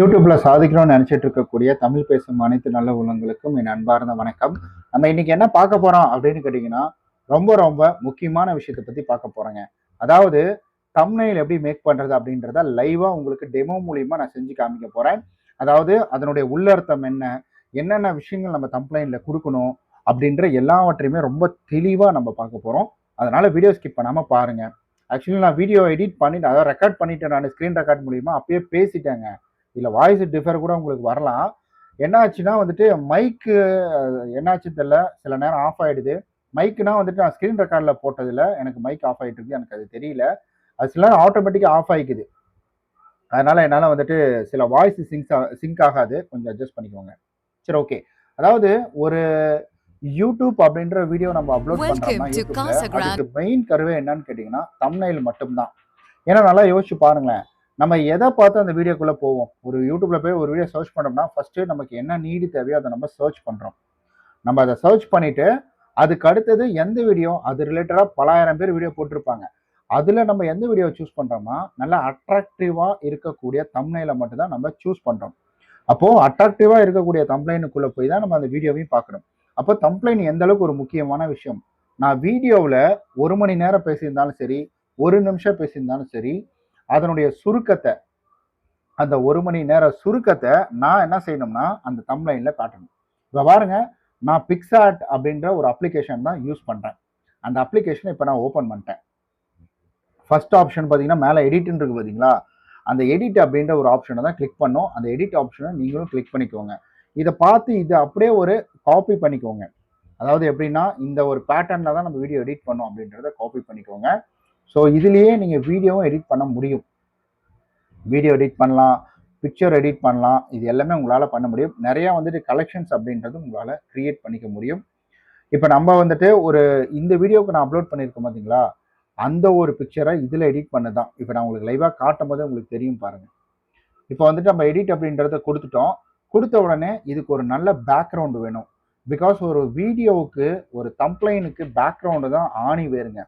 யூடியூப்ல சாதிக்கணும்னு நினைச்சிட்டு இருக்கக்கூடிய தமிழ் பேசும் அனைத்து நல்ல உள்ளங்களுக்கும் என் அன்பார்ந்த வணக்கம். நம்ம இன்னைக்கு என்ன பார்க்க போறோம் அப்படின்னு கேட்டீங்கன்னா ரொம்ப ரொம்ப முக்கியமான விஷயத்தை பத்தி பார்க்க போறோங்க. அதாவது தம்னையில் எப்படி மேக் பண்றது அப்படின்றத லைவா உங்களுக்கு டெமோ மூலியமா நான் செஞ்சு காமிக்க போறேன். அதாவது அதனுடைய உள்ளர்த்தம் என்ன என்னென்ன விஷயங்கள் நம்ம தம்ப்ளைன்ல கொடுக்கணும் அப்படின்ற எல்லாவற்றையுமே ரொம்ப தெளிவா நம்ம பார்க்க போறோம். அதனால வீடியோ ஸ்கிப் பண்ணாம பாருங்க. ஆக்சுவலி நான் வீடியோ எடிட் பண்ணிட்டு அதாவது ரெக்கார்ட் பண்ணிட்டேன் நான் ஸ்க்ரீன் ரெக்கார்ட் மூலியமா அப்பயே பேசிட்டேங்க. இல்லை வாய்ஸ் டிஃபர் கூட உங்களுக்கு வரலாம். என்ன ஆச்சுன்னா வந்துட்டு மைக்கு என்னாச்சு தெரியல சில நேரம் ஆஃப் ஆயிடுது. மைக்குனா வந்துட்டு நான் ஸ்க்ரீன் ரெக்கார்டில் போட்டதில் எனக்கு மைக் ஆஃப் ஆகிட்டு இருக்கு எனக்கு அது தெரியல. அது சில நேரம் ஆட்டோமேட்டிக்காக ஆஃப் ஆகிக்குது அதனால என்னால் வந்துட்டு சில வாய்ஸ் சிங்க் சிங்க் ஆகாது. கொஞ்சம் அட்ஜஸ்ட் பண்ணிக்கோங்க. சரி ஓகே அதாவது ஒரு யூடியூப் அப்படின்ற வீடியோ நம்ம அப்லோட் Grande. அதுக்கு மெயின் கருவே என்னன்னு கேட்டிங்கன்னா தம்னைல் மட்டும்தான். ஏன்னா நல்லா யோசிச்சு பாருங்களேன். நம்ம எதை பார்த்து அந்த வீடியோக்குள்ளே போவோம்? ஒரு யூடியூப்ல போய் ஒரு வீடியோ சர்ச் பண்ணோம்னா ஃபர்ஸ்ட்டு நமக்கு என்ன நீடு தேவையோ அதை நம்ம சர்ச் பண்ணுறோம் நம்ம அதை சர்ச் பண்ணிவிட்டு அதுக்கு அடுத்தது எந்த வீடியோ அது ரிலேட்டடாக பலாயிரம் பேர் வீடியோ போட்டிருப்பாங்க. அதில் நம்ம எந்த வீடியோ சூஸ் பண்றோம்னா நல்லா அட்ராக்டிவாக இருக்கக்கூடிய தம்னையில் மட்டும்தான் நம்ம சூஸ் பண்ணுறோம் அப்போது அட்ராக்டிவாக இருக்கக்கூடிய தம்ப்ளைனுக்குள்ளே போய் தான் நம்ம அந்த வீடியோவையும் பார்க்கணும். அப்போ தம்ப்ளைன் எந்த அளவுக்கு ஒரு முக்கியமான விஷயம்? நான் வீடியோவில் ஒரு மணி நேரம் பேசியிருந்தாலும் சரி ஒரு நிமிஷம் பேசியிருந்தாலும் சரி அதனுடைய சுருக்கத்தை அந்த ஒரு மணி நேர சுருக்கத்தை நான் என்ன செய்யணும்னா அந்த தம்ப்ளைன்ல காட்டணும். இப்போ பாருங்க நான் பிக்சாட் அப்படின்ற ஒரு அப்ளிகேஷன் தான் யூஸ் பண்ணுறேன் அந்த அப்ளிகேஷனை இப்போ நான் ஓப்பன் பண்ணிட்டேன். ஃபர்ஸ்ட் ஆப்ஷன் பார்த்தீங்கன்னா மேலே எடிட்னு இருக்கு பார்த்தீங்களா? அந்த எடிட் அப்படின்ற ஒரு ஆப்ஷனை தான் கிளிக் பண்ணோம். அந்த எடிட் ஆப்ஷனை நீங்களும் கிளிக் பண்ணிக்கோங்க. இதை பார்த்து இதை அப்படியே ஒரு காப்பி பண்ணிக்கோங்க. அதாவது எப்படின்னா இந்த ஒரு பேட்டர்னில் தான் நம்ம வீடியோ எடிட் பண்ணோம் அப்படின்றத காப்பி பண்ணிக்கோங்க. ஸோ இதுலேயே நீங்கள் வீடியோவும் எடிட் பண்ண முடியும். வீடியோ எடிட் பண்ணலாம் பிக்சர் எடிட் பண்ணலாம். இது எல்லாமே உங்களால் பண்ண முடியும். நிறையா வந்துட்டு கலெக்ஷன்ஸ் அப்படின்றது உங்களால் க்ரியேட் பண்ணிக்க முடியும். இப்போ நம்ம வந்துட்டு ஒரு இந்த வீடியோவுக்கு நான் அப்லோட் பண்ணியிருக்கேன் பார்த்தீங்களா அந்த ஒரு பிக்சரை இதில் எடிட் பண்ண தான் இப்போ நான் உங்களுக்கு லைவாக காட்டும் போது உங்களுக்கு தெரியும் பாருங்கள் இப்போ வந்துட்டு நம்ம எடிட் அப்படின்றத கொடுத்துட்டோம். கொடுத்த உடனே இதுக்கு ஒரு நல்ல பேக்ரவுண்டு வேணும். பிகாஸ் ஒரு வீடியோவுக்கு ஒரு தம்ப்ளைனுக்கு பேக்ரவுண்டு தான் ஆணி வேறுங்க.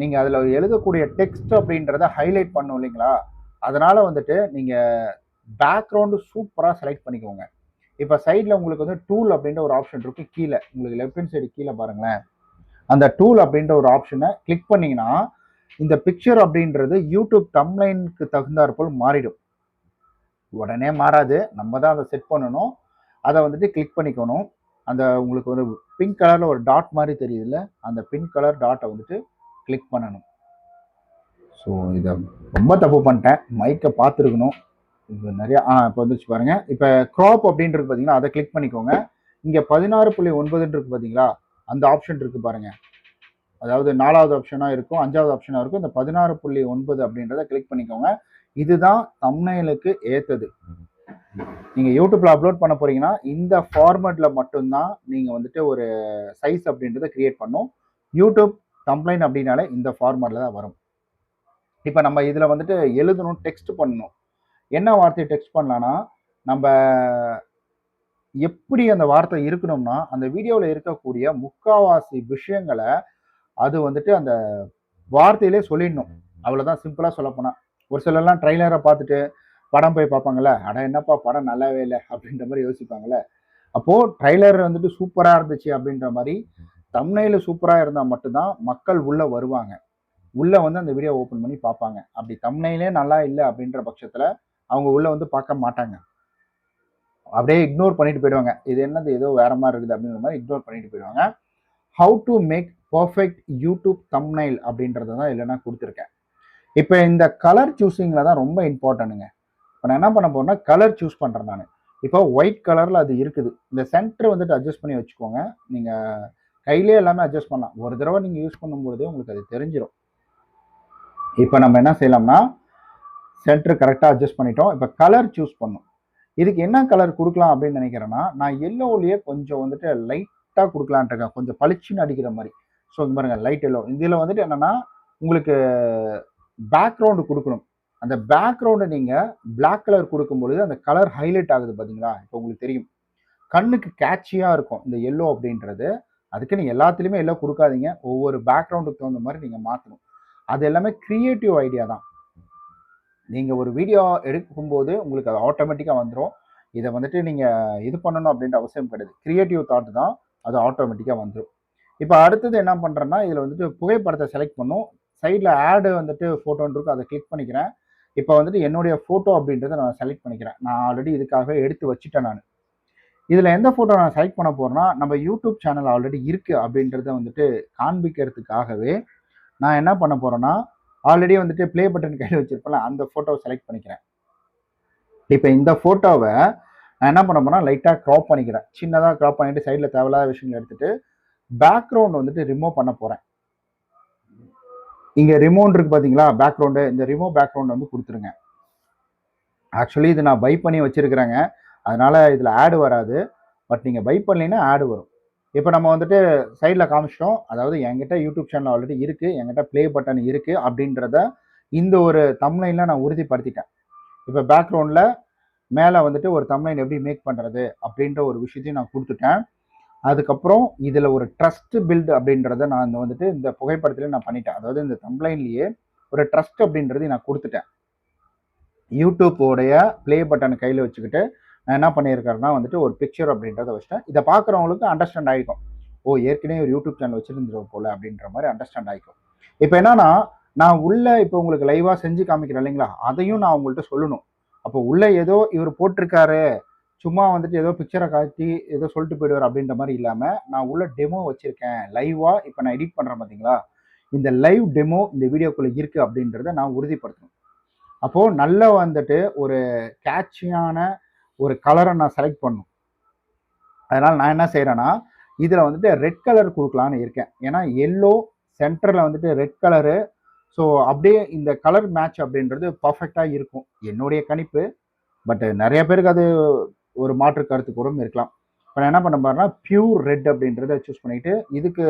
நீங்கள் அதில் எழுதக்கூடிய டெக்ஸ்ட் அப்படின்றத ஹைலைட் பண்ணும் இல்லைங்களா? அதனால் வந்துட்டு நீங்கள் பேக்ரவுண்டு சூப்பராக செலக்ட் பண்ணிக்கோங்க. இப்போ சைடில் உங்களுக்கு வந்து டூல் அப்படின்ற ஒரு ஆப்ஷன் இருக்குது கீழே. உங்களுக்கு லெஃப்ட் ஹேண்ட் சைடு கீழே பாருங்களேன். அந்த டூல் அப்படின்ற ஒரு ஆப்ஷனை கிளிக் பண்ணிங்கன்னா இந்த பிக்சர் அப்படின்றது யூடியூப் தம்லைனுக்கு தகுந்தாற்போல் மாறிடும். உடனே மாறாது. நம்ம தான் அதை செட் பண்ணணும். அதை வந்துட்டு கிளிக் பண்ணிக்கணும். அந்த உங்களுக்கு ஒரு பிங்க் கலரில் ஒரு டாட் மாதிரி தெரியுதுல்ல? அந்த பிங்க் கலர் டாட்டை வந்துட்டு கிளிக் பண்ணணும். ஸோ இதை ரொம்ப தப்பு பண்ணிட்டேன். மைக்கை பார்த்துருக்கணும். இது நிறையா ஆ இப்போ வந்துச்சு பாருங்கள் இப்போ க்ராப் அப்படின்றது பார்த்தீங்கன்னா அதை கிளிக் பண்ணிக்கோங்க. இங்கே பதினாறு புள்ளி ஒன்பதுன்னு இருக்குது பார்த்தீங்களா அந்த ஆப்ஷன் இருக்குது பாருங்க. அதாவது நாலாவது ஆப்ஷனாக இருக்கும் அஞ்சாவது ஆப்ஷனாக இருக்கும். இந்த பதினாறு புள்ளி ஒன்பது அப்படின்றத கிளிக் பண்ணிக்கோங்க. இதுதான் தம்னைலுக்கு ஏற்றது நீங்கள் யூடியூப்பில் அப்லோட் பண்ண போகிறீங்கன்னா இந்த ஃபார்மேட்டில் மட்டும்தான் நீங்கள் வந்துட்டு ஒரு சைஸ் அப்படின்றத க்ரியேட் பண்ணும். யூடியூப் கம்ப்ளைண்ட் அப்படின்னாலே இந்த ஃபார்மேட்டில் தான் வரும். இப்போ நம்ம இதில் வந்துட்டு எழுதணும் டெக்ஸ்ட் பண்ணணும். என்ன வார்த்தையை டெக்ஸ்ட் பண்ணலான்னா நம்ம எப்படி அந்த வார்த்தை இருக்கணும்னா அந்த வீடியோவில் இருக்கக்கூடிய முக்காவாசி விஷயங்களை அது வந்துட்டு அந்த வார்த்தையிலே சொல்லிடணும். அவ்வளோதான் சிம்பிளாக சொல்லப்போனால் ஒரு சிலர்லாம் ட்ரைலரை பார்த்துட்டு படம் போய் பார்ப்பாங்கள்ல அட என்னப்பா படம் நல்லாவே இல்லை அப்படின்ற மாதிரி யோசிப்பாங்களே அப்போது ட்ரைலர் வந்துட்டு சூப்பராக இருந்துச்சு அப்படின்ற மாதிரி தம்னையில் சூப்பராக இருந்தால் மட்டும்தான் மக்கள் உள்ளே வருவாங்க. உள்ளே வந்து அந்த வீடியோ ஓப்பன் பண்ணி பார்ப்பாங்க. அப்படி தம்னையிலே நல்லா இல்லை அப்படின்ற பட்சத்தில் அவங்க உள்ளே வந்து பார்க்க மாட்டாங்க. அப்படியே இக்னோர் பண்ணிட்டு போயிடுவாங்க. இது என்னது? ஏதோ வேற மாதிரி இருக்குது அப்படிங்கிற மாதிரி இக்னோர் பண்ணிட்டு போயிடுவாங்க. How to make perfect YouTube thumbnail அப்படின்றத தான் இல்லைனா கொடுத்துருக்கேன். இப்போ இந்த கலர் சூஸிங்கில் தான் ரொம்ப இம்பார்ட்டனுங்க இப்போ நான் என்ன பண்ண போறேன்னா கலர் சூஸ் பண்ணுறேன் நான். இப்போ ஒயிட் கலரில் அது இருக்குது. இந்த சென்டர் வந்துட்டு அட்ஜஸ்ட் பண்ணி வச்சுக்கோங்க. நீங்கள் கையிலே எல்லாமே அட்ஜஸ்ட் பண்ணலாம். ஒரு தடவை நீங்கள் யூஸ் பண்ணும்பொழுதே உங்களுக்கு அது தெரிஞ்சிடும் இப்போ நம்ம என்ன செய்யலாம்னா சென்டர் கரெக்டாக அட்ஜஸ்ட் பண்ணிட்டோம். இப்போ கலர் சூஸ் பண்ணும். இதுக்கு என்ன கலர் கொடுக்கலாம் அப்படின்னு நினைக்கிறேன்னா நான் எல்லோலேயே கொஞ்சம் வந்துட்டு லைட்டாக கொடுக்கலான்ட்டு இருக்கேன். கொஞ்சம் பளிச்சுன்னு அடிக்கிற மாதிரி. ஸோ இங்க பாருங்க லைட் எல்லோ இதில் வந்துட்டு என்னென்னா உங்களுக்கு பேக்ரவுண்டு கொடுக்கணும். அந்த பேக்ரவுண்டை நீங்கள் பிளாக் கலர் கொடுக்கும் பொழுது அந்த கலர் ஹைலைட் ஆகுது பார்த்தீங்களா இப்போ உங்களுக்கு தெரியும். கண்ணுக்கு கேட்சியாக இருக்கும் இந்த எல்லோ அப்படின்றது. அதுக்கு நீங்கள் எல்லாத்துலேயுமே எல்லாம் கொடுக்காதீங்க. ஒவ்வொரு பேக்ரவுண்டுக்கு தகுந்த மாதிரி நீங்கள் மாற்றணும் அது எல்லாமே க்ரியேட்டிவ் ஐடியா தான். நீங்கள் ஒரு வீடியோ எடுக்கும்போது உங்களுக்கு அது ஆட்டோமேட்டிக்காக வந்துடும் இதை வந்துட்டு நீங்கள் இது பண்ணணும் அப்படின்ற அவசியம் கிடையாது. க்ரியேட்டிவ் தாட் தான் அது ஆட்டோமேட்டிக்காக வந்துடும் இப்போ அடுத்தது என்ன பண்ணுறேன்னா இதில் வந்துட்டு புகைப்படத்தை செலக்ட் பண்ணும். சைடில் ஆடு வந்துட்டு ஃபோட்டோன்னு இருக்கும் அதை கிளிக் பண்ணிக்கிறேன். இப்போ வந்துட்டு என்னுடைய ஃபோட்டோ அப்படின்றத நான் செலக்ட் பண்ணிக்கிறேன். நான் ஆல்ரெடி இதுக்காகவே எடுத்து வச்சுட்டேன் நான். இதில் எந்த ஃபோட்டோ நான் செலக்ட் பண்ண போகிறேன்னா நம்ம யூடியூப் சேனல் ஆல்ரெடி இருக்குது அப்படின்றத வந்துட்டு காண்பிக்கிறதுக்காகவே நான் என்ன பண்ண போகிறேன்னா ஆல்ரெடி வந்துட்டு ப்ளே பட்டன் கையில் வச்சுருப்பேன்ல அந்த ஃபோட்டோவை செலக்ட் பண்ணிக்கிறேன். இப்போ இந்த ஃபோட்டோவை நான் என்ன பண்ண போறேன்னா லைட்டாக க்ராப் பண்ணிக்கிறேன். சின்னதாக க்ராப் பண்ணிட்டு சைடில் தேவையில்லாத விஷயங்களை எடுத்துகிட்டு பேக்ரவுண்ட் வந்துட்டு ரிமூவ் பண்ண போகிறேன் இங்கே ரிமோட் இருக்குது பார்த்தீங்களா பேக்ரவுண்டு இந்த ரிமூவ் பேக்ரவுண்ட் வந்து கொடுத்துருங்க. ஆக்சுவலி இது நான் பை பண்ணி வச்சிருக்கிறேங்க. அதனால் இதில் ஆடு வராது. பட் நீங்கள் பை பண்ணலைன்னா ஆடு வரும். இப்போ நம்ம வந்துட்டு சைடில் காமிச்சிட்டோம். அதாவது என்கிட்ட யூடியூப் சேனல் ஆல்ரெடி இருக்குது என்கிட்ட ப்ளே பட்டன் இருக்குது அப்படின்றத இந்த ஒரு தம்லைனில் நான் உறுதிப்படுத்திட்டேன். இப்போ பேக்ரவுண்டில் மேலே வந்துட்டு ஒரு தம்லைன் எப்படி மேக் பண்ணுறது அப்படின்ற ஒரு விஷயத்தையும் நான் கொடுத்துட்டேன். அதுக்கப்புறம் இதில் ஒரு ட்ரஸ்ட் பில்டு அப்படின்றத நான் இந்த வந்துட்டு இந்த புகைப்படத்துல நான் பண்ணிட்டேன். அதாவது இந்த தம்லைன்லேயே ஒரு ட்ரஸ்ட் அப்படின்றதையும் நான் கொடுத்துட்டேன். யூடியூப்போடைய ப்ளே பட்டனை கையில் வச்சுக்கிட்டு நான் என்ன பண்ணியிருக்காருன்னா வந்துட்டு ஒரு பிக்சர் அப்படின்றத வச்சிட்டேன் இதை பார்க்குறவங்களுக்கு அண்டர்ஸ்டாண்ட் ஆகிக்கும். ஓ ஏற்கனவே ஒரு யூடியூப் சேனல் வச்சுருந்துருவோம் போல அப்படின்ற மாதிரி அண்டர்ஸ்டாண்ட் ஆகிக்கும். இப்போ என்னன்னா நான் உள்ளே இப்போ உங்களுக்கு லைவாக செஞ்சு காமிக்கிறேன் இல்லைங்களா? அதையும் நான் உங்கள்கிட்ட சொல்லணும். அப்போ உள்ளே ஏதோ இவர் போட்டிருக்காரு சும்மா வந்துட்டு ஏதோ பிக்சரை காட்டி ஏதோ சொல்லிட்டு போயிடுவார் அப்படின்ற மாதிரி இல்லாமல் நான் உள்ள டெமோ வச்சுருக்கேன். லைவாக இப்போ நான் எடிட் பண்ணுறேன் பார்த்தீங்களா? இந்த லைவ் டெமோ இந்த வீடியோக்குள்ளே இருக்குது அப்படின்றத நான் உறுதிப்படுத்தணும். அப்போது நல்ல வந்துட்டு ஒரு கேட்சியான ஒரு கலரை நான் செலக்ட் பண்ணும். அதனால் நான் என்ன செய்கிறேன்னா இதில் வந்துட்டு ரெட் கலர் கொடுக்கலான்னு இருக்கேன். ஏன்னா எல்லோ சென்டரில் வந்துட்டு ரெட் கலரு ஸோ அப்படியே இந்த கலர் மேட்ச் அப்படின்றது பர்ஃபெக்டாக இருக்கும். என்னுடைய கணிப்பு. பட் நிறைய பேருக்கு அது ஒரு மாற்று கருத்து கூட இருக்கலாம். இப்போ நான் என்ன பண்ண பாருன்னா பியூர் ரெட் அப்படின்றத சூஸ் பண்ணிட்டு இதுக்கு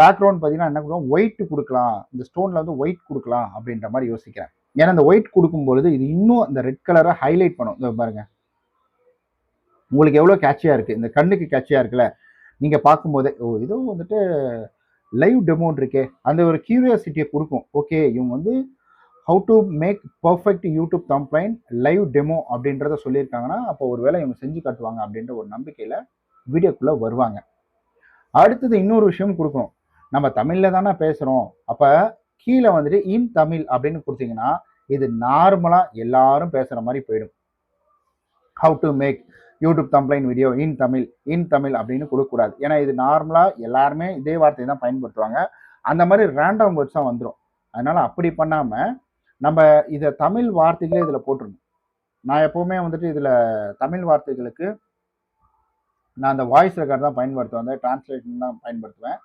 பேக்ரவுண்ட் பார்த்தீங்கன்னா என்ன கொடுக்கலாம் ஒயிட் கொடுக்கலாம். இந்த ஸ்டோனில் வந்து ஒயிட் கொடுக்கலாம் அப்படின்ற மாதிரி யோசிக்கிறேன். ஏன்னா இந்த ஒயிட் கொடுக்கும்பொழுது இது இன்னும் அந்த ரெட் கலரை ஹைலைட் பண்ணும். இதோ பாருங்க. உங்களுக்கு எவ்வளோ கேட்சியாக இருக்குது இந்த கண்ணுக்கு கேட்சியாக இருக்குல்ல. நீங்கள் பார்க்கும்போதே ஓ இதோ வந்துட்டு லைவ் டெமோன் இருக்கே. அந்த ஒரு கியூரியாசிட்டியை கொடுக்கும். ஓகே இவங்க வந்து how to make perfect YouTube complaint live demo அப்படின்றத சொல்லியிருக்காங்கன்னா அப்போ ஒரு வேளை இவங்க செஞ்சு காட்டுவாங்க அப்படின்ற ஒரு நம்பிக்கையில் வீடியோக்குள்ளே வருவாங்க. அடுத்தது இன்னொரு விஷயம் கொடுக்கணும். நம்ம தமிழில் தானே பேசுகிறோம் அப்போ கீழே வந்துட்டு இன் தமிழ் அப்படின்னு கொடுத்தீங்கன்னா இது நார்மலாக எல்லாரும் பேசுகிற மாதிரி போயிடும். How to make YouTube complaint video in Tamil in Tamil அப்படின்னு கொடுக்கக்கூடாது. ஏன்னா இது நார்மலாக எல்லாருமே இதே வார்த்தையை தான் பயன்படுத்துவாங்க. அந்த மாதிரி ரேண்டம் வேர்ட்ஸாக வந்துடும் அதனால் அப்படி பண்ணாமல் நம்ம இதை தமிழ் வார்த்தைகளே இதில் போட்டுருணும் நான் எப்போவுமே வந்துட்டு இதில் தமிழ் வார்த்தைகளுக்கு நான் அந்த வாய்ஸ் ரெக்கார்ட் தான் பயன்படுத்துவேன். அந்த டிரான்ஸ்லேஷன் தான் பயன்படுத்துவேன்.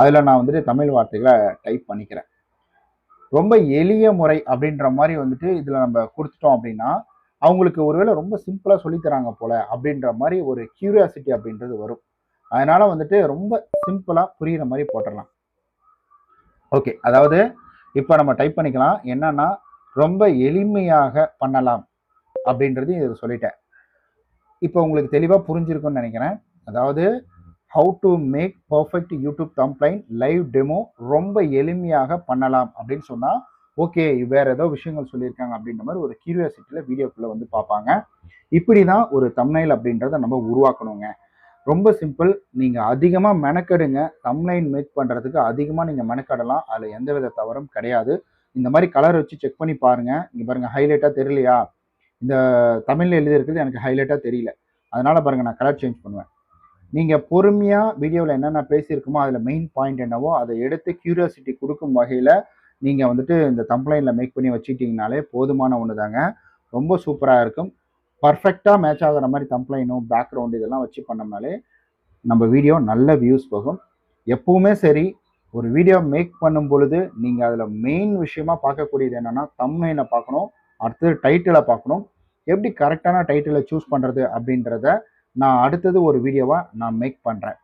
அதில் நான் வந்துட்டு தமிழ் வார்த்தைகளை டைப் பண்ணிக்கிறேன். ரொம்ப எளிய முறை அப்படின்ற மாதிரி வந்துட்டு இதில் நம்ம கொடுத்துட்டோம் அப்படின்னா அவங்களுக்கு ஒருவேளை ரொம்ப சிம்பிளாக சொல்லித்தராங்க போல அப்படின்ற மாதிரி ஒரு கியூரியாசிட்டி அப்படின்றது வரும். அதனால வந்துட்டு ரொம்ப சிம்பிளாக புரிகிற மாதிரி போட்டுடலாம். ஓகே அதாவது இப்போ நம்ம டைப் பண்ணிக்கலாம். என்னன்னா ரொம்ப எளிமையாக பண்ணலாம் அப்படின்றது இதில் சொல்லிட்டேன். இப்போ உங்களுக்கு தெளிவாக புரிஞ்சிருக்குன்னு நினைக்கிறேன். அதாவது how to make perfect YouTube thumbnail live demo ரொம்ப எளிமையாக பண்ணலாம் அப்படின்னு சொன்னால் ஓகே வேற ஏதோ விஷயங்கள் சொல்லியிருக்காங்க அப்படின்ற மாதிரி ஒரு கியூரியாசிட்டியில் வீடியோக்குள்ளே வந்து பார்ப்பாங்க. இப்படி தான் ஒரு தம்னைல் அப்படின்றத நம்ம உருவாக்கணுங்க. ரொம்ப சிம்பிள் நீங்கள் அதிகமாக மெனக்கெடுங்க. தம்னைன் மேக் பண்ணுறதுக்கு அதிகமாக நீங்கள் மெனக்கடலாம். அதில் எந்த வித தவறும் கிடையாது. இந்த மாதிரி கலர் வச்சு செக் பண்ணி பாருங்கள் இங்கே பாருங்கள் ஹைலைட்டாக தெரியலையா? இந்த தமிழில் எழுதியிருக்கிறது எனக்கு ஹைலைட்டாக தெரியல. அதனால் பாருங்கள் நான் கலர் சேஞ்ச் பண்ணுவேன். நீங்கள் பொறுமையாக வீடியோவில் என்னென்ன பேசியிருக்குமோ அதில் மெயின் பாயிண்ட் என்னவோ அதை எடுத்து கியூரியாசிட்டி கொடுக்கும் வகையில் நீங்கள் வந்துட்டு இந்த தம்ப்ளைனில் மேக் பண்ணி வச்சுக்கிட்டிங்கனாலே போதுமான ஒன்று தாங்க ரொம்ப சூப்பராக இருக்கும். பர்ஃபெக்டாக மேட்ச் ஆகிற மாதிரி தம்ப்ளைனும் பேக்ரவுண்டு இதெல்லாம் வச்சு பண்ணோம்னாலே நம்ம வீடியோ நல்ல வியூஸ் போகும். எப்பவுமே சரி ஒரு வீடியோ மேக் பண்ணும் பொழுது நீங்கள் அதில் மெயின் விஷயமா பார்க்கக்கூடியது என்னென்னா தம்னைனை பார்க்கணும் அடுத்தது டைட்டிலை பார்க்கணும். எப்படி கரெக்டான டைட்டிலை சூஸ் பண்ணுறது அப்படின்றத நான் அடுத்தது ஒரு வீடியோவாக நான் மேக் பண்ணுறேன்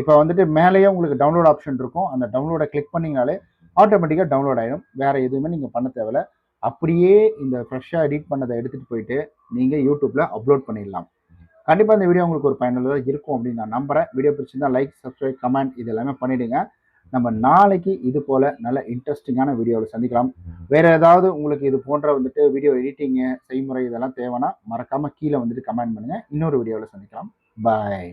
இப்போ வந்துட்டு மேலேயே உங்களுக்கு டவுன்லோட் ஆப்ஷன் இருக்கும். அந்த டவுன்லோடை கிளிக் பண்ணிங்கனாலே ஆட்டோமேட்டிக்காக டவுன்லோட் ஆகிடும் வேறு எதுவுமே நீங்கள் பண்ண தேவையில்ல. அப்படியே இந்த ஃப்ரெஷ்ஷாக எடிட் பண்ணதை எடுத்துகிட்டு போயிட்டு நீங்கள் யூடியூப்பில் அப்லோட் பண்ணிடலாம். கண்டிப்பாக இந்த வீடியோ உங்களுக்கு ஒரு பயனுள்ளதாக இருக்கும் அப்படின்னு நான் நம்புகிறேன் வீடியோ பிடிச்சிருந்தா லைக் சப்ஸ்கிரைப் கமெண்ட் இது எல்லாமே பண்ணிவிடுங்க நம்ம நாளைக்கு இது போல் நல்ல இன்ட்ரெஸ்டிங்கான வீடியோவில் சந்திக்கலாம். வேறு ஏதாவது உங்களுக்கு இது போன்ற வந்துட்டு வீடியோ எடிட்டிங்கு செய்முறை இதெல்லாம் தேவைன்னா மறக்காமல் கீழே வந்துட்டு கமெண்ட் பண்ணுங்கள் இன்னொரு வீடியோவில் சந்திக்கலாம். பாய்